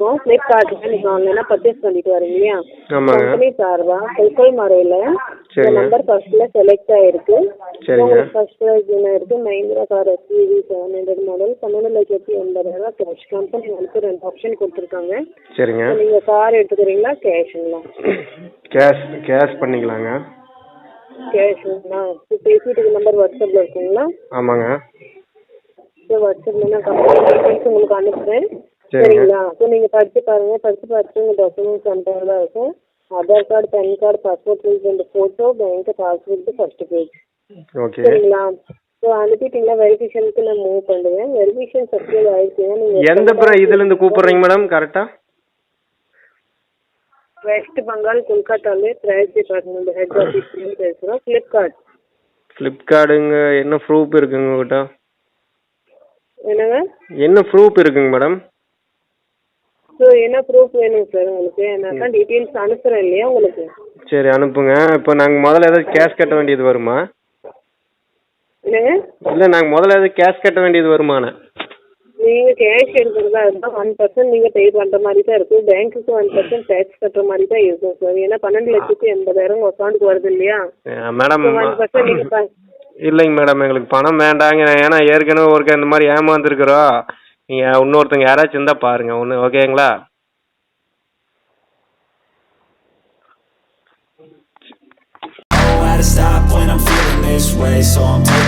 இருக்கும். ஃப்ளிப்கார்ட்டில் நீங்கள் ஆன்லைனாக பர்ச்சேஸ் பண்ணிட்டு வரீங்க இல்லையா கம்பெனி சார்பாக சைக்கிள் மறையில் இந்த. நம்பர் ஃபர்ஸ்ட்ல செலக்ட் ஆயிருக்கு. உங்களுக்கு ஃபர்ஸ்ட் ப்ரைஸ் என்ன இருக்கு. Mahindra car SUV seven hundred model பன்னெண்டு லட்சத்தி எண்பதாயிரம் கேஷ் கம்பெனி வந்து ரெண்டு ஆப்ஷன் கொடுத்துருக்காங்க. சரிங்க. நீங்கள் கார் எடுத்துக்கிறீங்களா கேஷுங்களா கேஷ் கேஷ் பண்ணிக்கலாங்க. கேஷுங்களா பேசிட்டு நம்பர் வாட்ஸ்அப்பில் இருக்குங்களா? ஆமாங்க. ஸோ வாட்ஸ்அப்பில் நான் கம்பெனி உங்களுக்கு அனுப்புகிறேன் சரிங்க. சரிங்களா? ஸோ நீங்கள் படித்து பாருங்கள் படித்து பார்த்துட்டு உங்கள் டாக்குமெண்ட்ஸ் அனுப்புறதா இருக்கும். Aadhaar card PAN card passport size ரெண்டு photo bank passbook first page சரிங்களா? ஸோ அனுப்பிட்டீங்களா வெரிஃபிகேஷனுக்கு நான் மூவ் பண்ணுவேன். வெரிஃபிகேஷன் சர்டிஃபிகேட் ஆயிடுச்சுன்னா நீங்கள் எந்த பிற இதுலேருந்து கூப்பிட்றீங்க மேடம் கரெக்டாக வெஸ்ட் பெங்கால் கொல்கத்தாலே பிரைஸ் டிபார்ட்மெண்ட் ஹெட் ஆஃபீஸ்லேருந்து பேசுகிறோம் ஃப்ளிப்கார்ட் ஃப்ளிப்கார்டுங்க என்ன ப்ரூஃப் இருக்குங்க உங்கள்கிட்ட என்னங்க? என்ன ப்ரூஃப் இருக்குங்க மேடம் ஸோ என்ன ப்ரூஃப் வேணும் சார் உங்களுக்கு? நான் தான் டீட்டெயில்ஸ் அனுப்புகிறேன் இல்லையா உங்களுக்கு? சரி அனுப்புங்க. இப்போ நாங்கள் முதல்ல ஏதாவது கேஷ் கட்ட வேண்டியது வருமா? என்னங்க? இல்லை நாங்கள் முதல்ல ஏதாவது கேஷ் கட்ட வேண்டியது வருமாண்ணே நீங்கள் கேஷ் எடுக்கிறதா இருந்தால் ஒன் பர்சன்ட் நீங்கள் பே பண்ணுற மாதிரி தான் இருக்கும். பேங்க்குக்கு ஒன் பர்சன்ட் டேக்ஸ் கட்டுற மாதிரி தான் இருக்கும் சார் ஏன்னா பன்னெண்டு லட்சத்தி எண்பதாயிரம் உங்கள் அக்கௌண்ட்டுக்கு வருது இல்லையா? மேடம் ஒன் பர்சன்ட் நீங்கள் இல்லைங்க மேடம் எங்களுக்கு பணம் வேண்டாங்க. ஏன்னா ஏற்கனவே ஒருக்கா இந்த மாதிரி ஏமாந்துருக்குறோம். நீங்கள் இன்னொருத்தங்க யாராச்சும் இருந்தால் பாருங்கள் ஒன்று ஓகேங்களா stop when I'm feeling